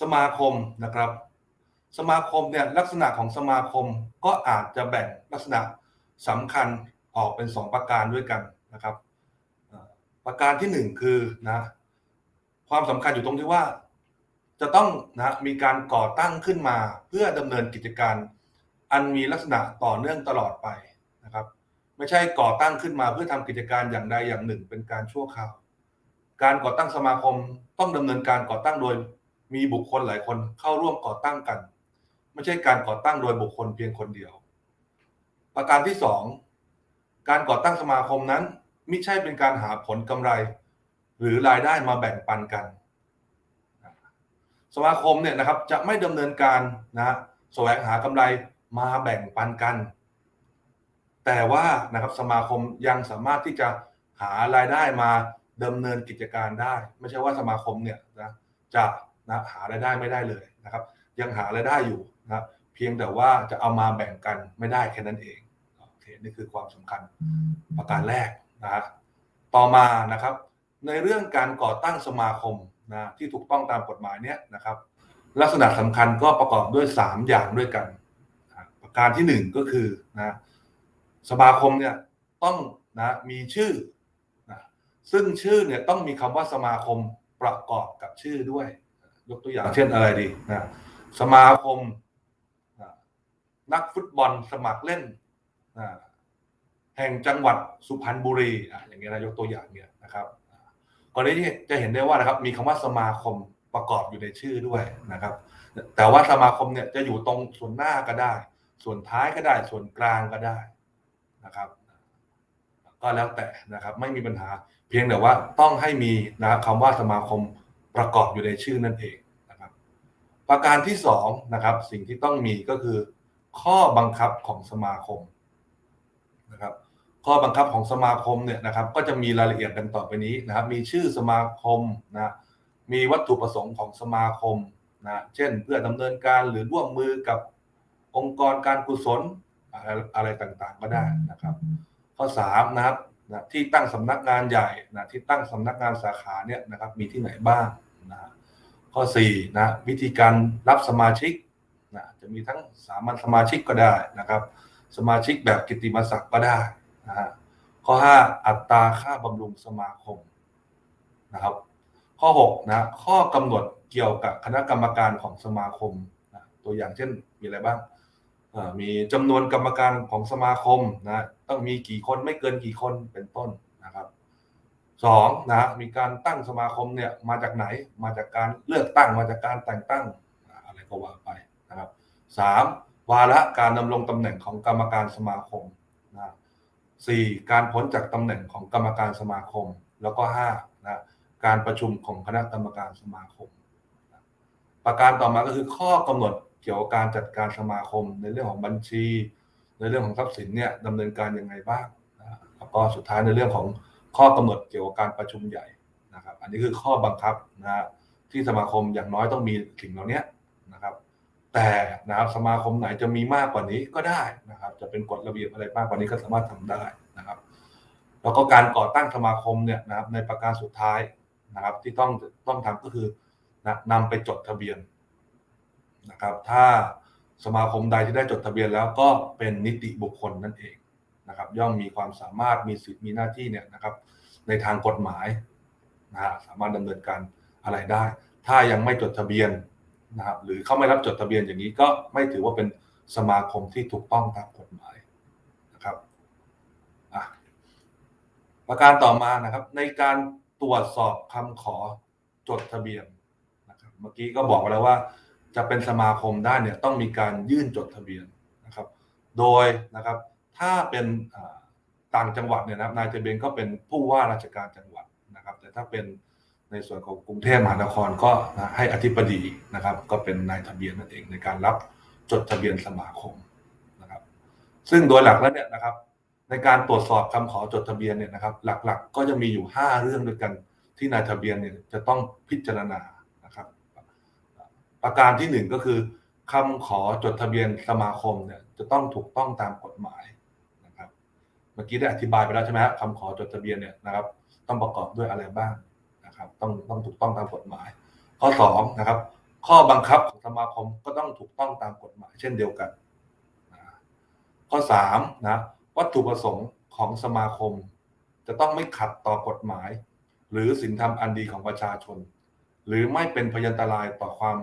สมาคมนะครับ สมาคมเนี่ยลักษณะของสมาคมก็อาจจะแบ่งลักษณะสำคัญออกเป็นสองประการด้วยกันนะครับ ประการที่หนึ่งคือนะความสำคัญอยู่ตรงที่ว่า จะต้องนะมีการก่อตั้งขึ้นมาเพื่อดำเนินกิจการ อันมีลักษณะต่อเนื่องตลอดไปนะครับ ไม่ใช่ก่อตั้งขึ้นมาเพื่อทำกิจการอย่างใดอย่างหนึ่งเป็นการชั่วคราว การก่อตั้งสมาคมต้องดำเนินการก่อตั้งโดย มีบุคคลหลายคนเข้าร่วมก่อตั้งกัน ไม่ใช่การก่อตั้งโดยบุคคลเพียงคนเดียว ประการที่สองการก่อตั้งสมาคมนั้นไม่ใช่เป็นการหาผลกำไร หรือรายได้มาแบ่งปันกัน สมาคมเนี่ยนะครับจะไม่ดำเนินการนะแสวงหากำไรมาแบ่งปันกัน แต่ว่านะครับสมาคมยังสามารถที่จะหารายได้มาดำเนินกิจการได้ ไม่ใช่ว่าสมาคมเนี่ยนะจะ นะหารายได้ไม่ได้เลยนะครับ ยังหารายได้อยู่นะเพียงแต่ว่าจะเอามาแบ่งกันไม่ได้แค่นั้นเองโอเคนี่คือความสำคัญประการแรกนะต่อมานะครับ ในเรื่องการก่อตั้งสมาคมนะที่ถูกต้องตามกฎหมายเนี้ยนะครับ ลักษณะสำคัญก็ประกอบด้วย 3 อย่างด้วยกันนะประการที่ 1 ก็คือนะสมาคมเนี่ยต้องนะมีชื่อนะซึ่งชื่อเนี่ยต้องมีคำว่าสมาคมประกอบกับชื่อด้วย ยกตัวอย่างเช่นอะไรดีนะสมาคมนักฟุตบอลสมัครเล่นแห่งจังหวัดสุพรรณบุรีออย่างเงี้ยนะยกตัวอย่างเนี่ยนะครับกรณีที่จะเห็นได้ว่านะครับ มีคำว่าสมาคมประกอบอยู่ในชื่อด้วยนะครับ แต่ว่าสมาคมเนี่ยจะอยู่ตรงส่วนหน้าก็ได้ ส่วนท้ายก็ได้ ส่วนกลางก็ได้นะครับ ก็แล้วแต่นะครับ ไม่มีปัญหาเพียงแต่ว่าต้องให้มีนะคำว่าสมาคม ประกอบอยู่ในชื่อนั่นเองนะครับ ประการที่สองนะครับสิ่งที่ต้องมีก็คือ ข้อบังคับของสมาคมนะครับข้อบังคับของสมาคมเนี่ยนะครับก็จะมีรายละเอียดดังต่อไปนี้นะครับ มีชื่อสมาคมนะมีวัตถุประสงค์ของสมาคมนะเช่นเพื่อดำเนินการหรือร่วมมือกับองค์กรการกุศลอะไรอะไรต่างๆก็ได้นะครับ ข้อ3นะครับ นะที่ตั้งสำนักงานใหญ่นะที่ตั้งสำนักงานสาขาเนี่ยนะครับมีที่ไหนบ้างนะข้อ4นะวิธีการรับสมาชิกนะจะมีทั้งสามัญสมาชิกก็ได้นะครับ สมาชิกแบบกิตติมศักดิ์ก็ได้นะฮะข้อ 5 อัตราค่าบำรุงสมาคมนะครับ ข้อ6นะข้อกำหนดเกี่ยวกับคณะกรรมการของสมาคมนะตัวอย่างเช่นมีอะไรบ้าง มีจำนวนกรรมการของสมาคมนะต้องมีกี่คนไม่เกินกี่คนเป็นต้นนะครับสองนะมีการตั้งสมาคมเนี่ยมาจากไหนมาจากการเลือกตั้งมาจากการแต่งตั้งอะไรก็ว่าไปนะครับสามวาระการดำรงตำแหน่งของกรรมการสมาคมนะสี่การพ้นจากตำแหน่งของกรรมการสมาคม แล้วก็ห้านะการประชุมของคณะกรรมการสมาคม ประการต่อมาก็คือข้อกำหนด เกี่ยวกับการจัดการสมาคมในเรื่องของบัญชี ในเรื่องของทรัพย์สินเนี่ยดำเนินการยังไงบ้างนะแล้วก็สุดท้ายในเรื่องของข้อกำหนดเกี่ยวกับการประชุมใหญ่นะครับ อันนี้คือข้อบังคับนะฮะที่สมาคมอย่างน้อยต้องมีสิ่งเหล่านี้นะครับ แต่นะครับสมาคมไหนจะมีมากกว่านี้ก็ได้นะครับ จะเป็นกฎระเบียบอะไรมากกว่านี้ก็สามารถทำได้นะครับ แล้วก็การก่อตั้งสมาคมเนี่ยนะครับในประการสุดท้ายนะครับ ที่ต้องต้องทำก็คือนะนำไปจดทะเบียน นะครับ ถ้าสมาคมใดที่ได้จดทะเบียนแล้วก็เป็นนิติบุคคลนั่นเองนะครับ ย่อมมีความสามารถมีสิทธิ์มีหน้าที่เนี่ยนะครับ ในทางกฎหมายนะฮะสามารถดำเนินการอะไรได้ ถ้ายังไม่จดทะเบียนนะครับหรือเขาไม่รับจดทะเบียนอย่างนี้ก็ไม่ถือว่าเป็นสมาคมที่ถูกต้องตามกฎหมายนะครับอะประการต่อมานะครับ ในการตรวจสอบคำขอจดทะเบียนนะครับ เมื่อกี้ก็บอกไปแล้วว่า จะเป็นสมาคมได้เนี่ยต้องมีการยื่นจดทะเบียนนะครับ โดยนะครับถ้าเป็นต่างจังหวัดเนี่ยนะครับนายทะเบียนก็เป็นผู้ว่าราชการจังหวัดนะครับ แต่ถ้าเป็นในส่วนของกรุงเทพมหานครก็นะให้อธิบดีนะครับ ก็เป็นนายทะเบียนนั่นเองในการรับจดทะเบียนสมาคมนะครับ ซึ่งโดยหลักแล้วเนี่ยนะครับ ในการตรวจสอบคำขอจดทะเบียนเนี่ยนะครับ หลักๆก็จะมีอยู่ 5 เรื่องด้วยกันที่นายทะเบียนเนี่ยจะต้องพิจารณา ประการที่หนึ่งก็คือคำขอจดทะเบียนสมาคมเนี่ยจะต้องถูกต้องตามกฎหมายนะครับ เมื่อกี้ได้อธิบายไปแล้วใช่ไหมครับคำขอจดทะเบียนเนี่ยนะครับ ต้องประกอบด้วยอะไรบ้างนะครับ ต้องต้องถูกต้องตามกฎหมาย ข้อสองนะครับ ข้อบังคับของสมาคมก็ต้องถูกต้องตามกฎหมาย เช่นเดียวกันนะข้อ3นะวัตถุประสงค์ของสมาคม จะต้องไม่ขัดต่อกฎหมาย หรือศีลธรรมอันดีของประชาชน หรือไม่เป็นพยันตรายต่อความ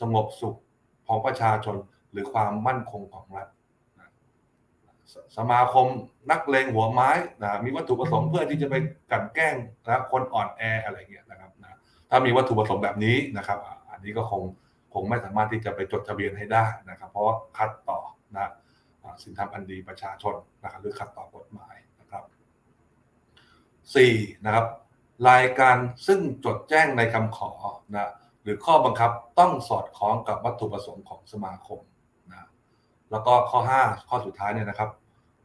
สงบสุขของประชาชนหรือความมั่นคงของรัฐสสมาคมนักเลงหัวไม้นะมีวัตถุประสงค์เพื่อที่จะไปกลันแกล้งนะคนอ่อนแออะไรเงี้ยนะครับนะถ้ามีวัตถุประสงค์แบบนี้นะครับ อันนี้ก็คงคงไม่สามารถที่จะไปจดทะเบียนให้ได้นะครับ เพราะว่าขัดต่อนะสินธรรมอันดีประชาชนนะครับหรือขัดต่อกฎหมายนะครับ 4. นะครับรายการซึ่งจดแจ้งในคำขอนะ หรือข้อบังคับต้องสอดคล้องกับวัตถุประสงค์ของสมาคมนะแล้วก็ข้อ 5 ข้อสุดท้ายเนี่ยนะครับ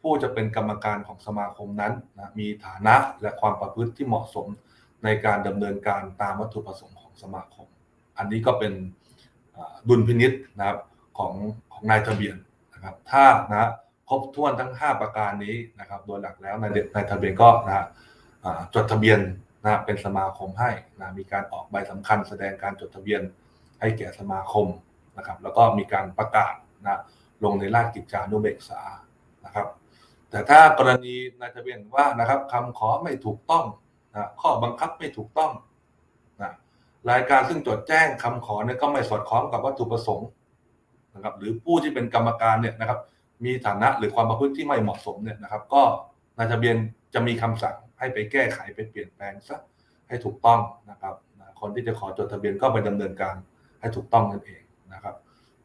ผู้จะเป็นกรรมการของสมาคมนั้นนะมีฐานะและความประพฤติที่เหมาะสมในการดำเนินการตามวัตถุประสงค์ของสมาคม อันนี้ก็เป็นดุลพินิษนะครับของของนายทะเบียนนะครับ ถ้านะครบถ้วนทั้ง 5 ประการนี้นะครับ โดยหลักแล้วนายนายทะเบียนก็นะจดทะเบียน นะเป็นสมาคมให้นะมีการออกใบสำคัญ แสดงการจดทะเบียนให้แก่สมาคมนะครับแล้วก็มีการประกาศนะลงในราชกิจจานุเบกษานะครับ แต่ถ้ากรณีนายทะเบียนว่านะครับคำขอไม่ถูกต้องนะข้อบังคับไม่ถูกต้องนะรายการซึ่งจดแจ้งคำขอเนี่ยก็ไม่สอดคล้องกับวัตถุประสงค์นะครับหรือผู้ที่เป็นกรรมการเนี่ยนะครับ มีฐานะหรือความประพฤติที่ไม่เหมาะสมเนี่ยนะครับ ก็นายทะเบียนจะมีคำสั่ง ให้ไปแก้ไขไปเปลี่ยนแปลงซะให้ถูกต้องนะครับคนที่จะขอจดทะเบียนก็ไปดำเนินการให้ถูกต้องนั่นเองนะครับ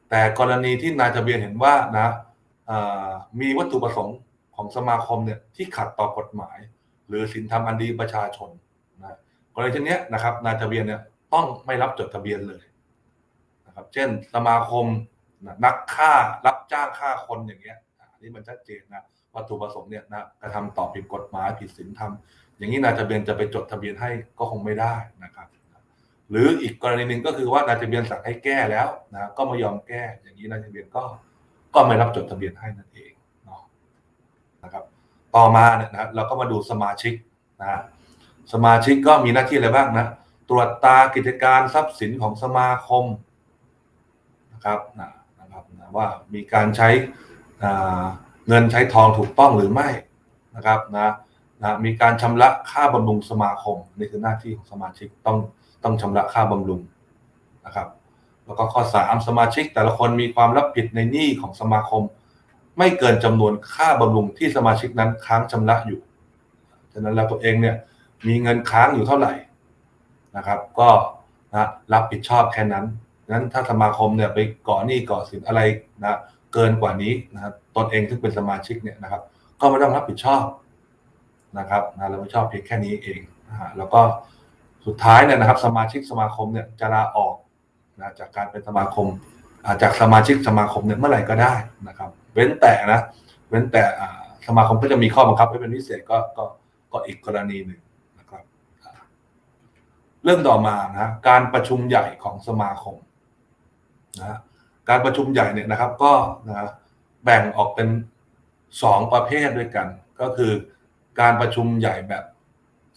แต่กรณีที่นายทะเบียนเห็นว่านะมีวัตถุประสงค์ของสมาคมเนี่ยที่ขัดต่อกฎหมาย หรือสินธรรมอันดีประชาชนนะกรณีเช่นนี้นะครับนายทะเบียนเนี่ยต้องไม่รับจดทะเบียนเลยนะครับ เช่นสมาคมนักฆ่ารับจ้างฆ่าคนอย่างเงี้ยอันนี้มันชัดเจนนะ วัตถุประสงค์เนี่ยนะกระทำต่อผิดกฎหมายผิดศีลธรรม อย่างนี้นายทะเบียนจะไปจดทะเบียนให้ก็คงไม่ได้นะครับ หรืออีกกรณีหนึ่งก็คือว่านายทะเบียนสั่งให้แก้แล้วนะก็ไม่ยอมแก้ อย่างนี้นายทะเบียนก็ก็ไม่รับจดทะเบียนให้นั่นเองเนาะนะครับต่อมาเนี่ยนะเราก็มาดูสมาชิกนะสมาชิกก็มีหน้าที่อะไรบ้างนะตรวจตากิจการทรัพย์สินของสมาคมนะครับนะนะครับนะว่ามีการใช้อ่า เงินใช้ทองถูกต้องหรือไม่นะครับนะนะมีการชำระค่าบำรุงสมาคมนี่คือหน้าที่ของสมาชิกต้องต้องชำระค่าบำรุงนะครับ แล้วก็ข้อ 3 สมาชิกแต่ละคนมีความรับผิดในหนี้ของสมาคม ไม่เกินจำนวนค่าบำรุงที่สมาชิกนั้นค้างชำระอยู่ฉะนั้นแล้วตัวเองเนี่ยมีเงินค้างอยู่เท่าไหร่นะครับ ก็นะรับผิดชอบแค่นั้นนั้นถ้าสมาคมเนี่ยไปก่อหนี้ก่อสินอะไรนะ เกินกว่านี้นะครับตนเองซึ่งเป็นสมาชิกเนี่ยนะครับ ก็ไม่ต้องรับผิดชอบนะครับนะรับผิดชอบเพียงแค่นี้เองนะฮะแล้วก็สุดท้ายเนี่ยนะครับ สมาชิกสมาคมเนี่ยจะลาออกนะจากการเป็นสมาคมจากสมาชิกสมาคมเนี่ยเมื่อไหร่ก็ได้นะครับ เว้นแต่นะ เว้นแต่สมาคมก็จะมีข้อบังคับให้เป็นพิเศษก็ก็ก็อีกกรณีหนึ่งนะครับ เรื่องต่อมานะการประชุมใหญ่ของสมาคมนะ การประชุมใหญ่เนี่ยนะครับก็นะแบ่งออกเป็นสองประเภทด้วยกัน ก็คือการประชุมใหญ่แบบ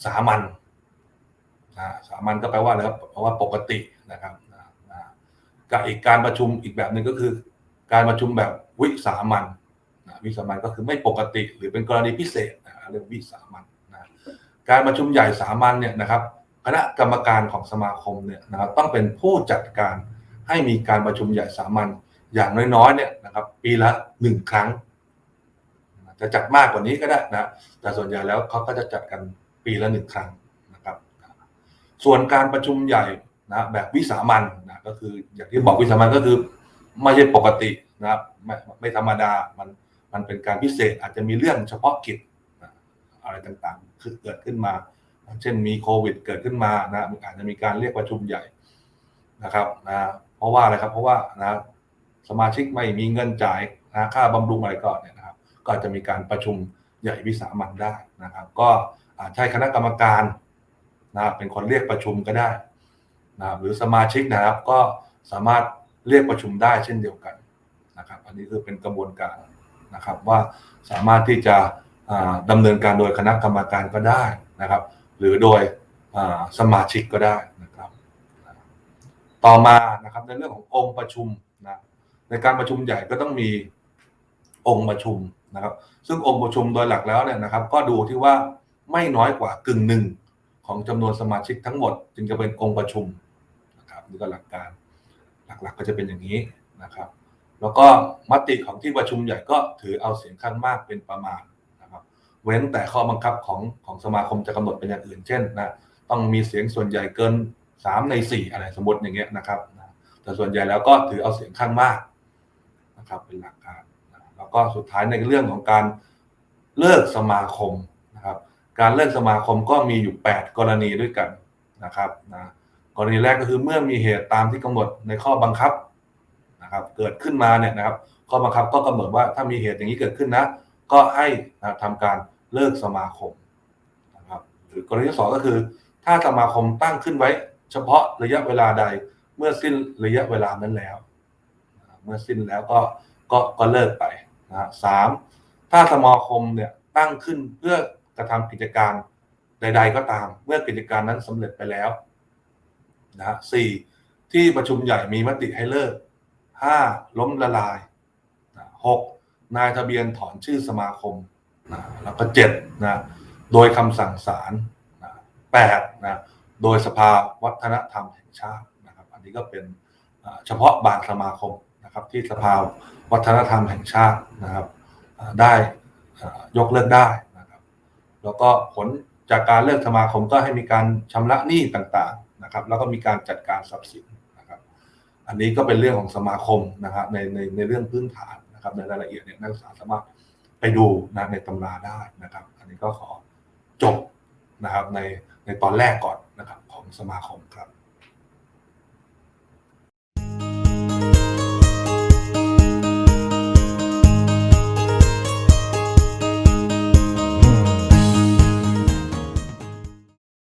สามัญนะสามัญก็แปลว่าอะไรครับเพราะว่าปกตินะครับนะกับอีกการประชุมอีกแบบหนึ่งก็คือ การประชุมแบบวิสามัญนะวิสามันก็คือไม่ปกติ หรือเป็นกรณีพิเศษนะเรียกวิสามันนะการประชุมใหญ่สามัญเนี่ยนะครับคณะกรรมการของสมาคมเนี่ยนะครับต้องเป็นผู้จัดการ ให้มีการประชุมใหญ่สามัญอย่างน้อยๆเนี่ยนะครับ ปีละหนึ่งครั้ง จะจัดมากกว่านี้ก็ได้นะ แต่ส่วนใหญ่แล้วเขาก็จะจัดกันปีละหนึ่งครั้งนะครับ ส่วนการประชุมใหญ่นะแบบวิสามันนะก็คืออย่างที่บอกวิสามันก็คือไม่ใช่ปกตินะครับไม่ไม่ธรรมดามันมันเป็นการพิเศษอาจจะมีเรื่องเฉพาะกิจนะอะไรต่างๆคือเกิดขึ้นมา เช่นมีโควิดเกิดขึ้นมานะอาจจะมีการเรียกประชุมใหญ่นะครับนะ ราะว่าอะไรครับ เพราะว่านะสมาชิกไม่มีเงินจ่ายนะค่าบำรุงอะไรก่อนเนี่ยนะครับ ก็อาจจะมีการประชุมใหญ่วิสามันได้นะครับ ก็อาจใช้คณะกรรมการนะครับเป็นคนเรียกประชุมก็ได้นะครับหรือสมาชิกนะครับก็สามารถเรียกประชุมได้เช่นเดียวกันนะครับ อันนี้คือเป็นกระบวนการนะครับว่าสามารถที่จะอ่าดำเนินการโดยคณะกรรมการก็ได้นะครับ หรือโดยสมาชิกก็ได้นะครับ ต่อมานะครับในเรื่องขององค์ประชุมนะในการประชุมใหญ่ก็ต้องมีองค์ประชุมนะครับ ซึ่งองค์ประชุมโดยหลักแล้วเนี่ยนะครับ ก็ดูที่ว่าไม่น้อยกว่ากึ่งหนึ่งของจำนวนสมาชิกทั้งหมด จึงจะเป็นองค์ประชุมนะครับนี่ก็หลักการหลักๆก็จะเป็นอย่างนี้นะครับ แล้วก็มติของที่ประชุมใหญ่ก็ถือเอาเสียงข้างมากเป็นประมาณนะครับ เว้นแต่ข้อบังคับของของสมาคมจะกำหนดเป็นอย่างอื่น เช่นนะต้องมีเสียงส่วนใหญ่เกิน สามในสี่อะไรสมมติอย่างเงี้ยนะครับ แต่ส่วนใหญ่แล้วก็ถือเอาเสียงข้างมากนะครับเป็นหลักการ แล้วก็สุดท้ายในเรื่องของการเลิกสมาคมนะครับการเลิกสมาคมก็มีอยู่ 8 กรณีด้วยกันนะครับนะกรณีแรกก็คือเมื่อมีเหตุตามที่กำหนดในข้อบังคับนะครับเกิดขึ้นมาเนี่ยนะครับข้อบังคับก็กำหนดว่าถ้ามีเหตุอย่างนี้เกิดขึ้นนะ ก็ให้นะทำการเลิกสมาคมนะครับหรือกรณีที่สองก็คือ ถ้าสมาคมตั้งขึ้นไว้ ฉพาะระยะเวลาใด เมื่อสิ้นระยะเวลานั้นแล้ว เมื่อสิ้นแล้วก็ก็ก็เลิกไปนะสามถ้าสมาคมเนี่ยตั้งขึ้นเพื่อกระทำกิจการใด ๆ ก็ตาม เมื่อกิจการนั้นสำเร็จไปแล้วนะสี่ที่ประชุมใหญ่มีมติให้เลิกห้าล้มละลายนะหกนายทะเบียนถอนชื่อสมาคมนะแล้วก็เจ็ดนะโดยคำสั่งศาลนะแปดนะ โดยสภาวัฒนธรรมแห่งชาตินะครับ อันนี้ก็เป็นเฉพาะบางสมาคมนะครับที่สภาวัฒนธรรมแห่งชาตินะครับได้ยกเลิกได้นะครับ แล้วก็ผลจากการเลิกสมาคมก็ให้มีการชำระหนี้ต่างๆนะครับ แล้วก็มีการจัดการทรัพย์สินนะครับ อันนี้ก็เป็นเรื่องของสมาคมนะครับในในในเรื่องพื้นฐานนะครับ ในรายละเอียดเนี่ยนักศึกษาสามารถไปดูนะในตำราได้นะครับ อันนี้ก็ขอจบ นะครับในในตอนแรกก่อนนะครับของสมาคมครับ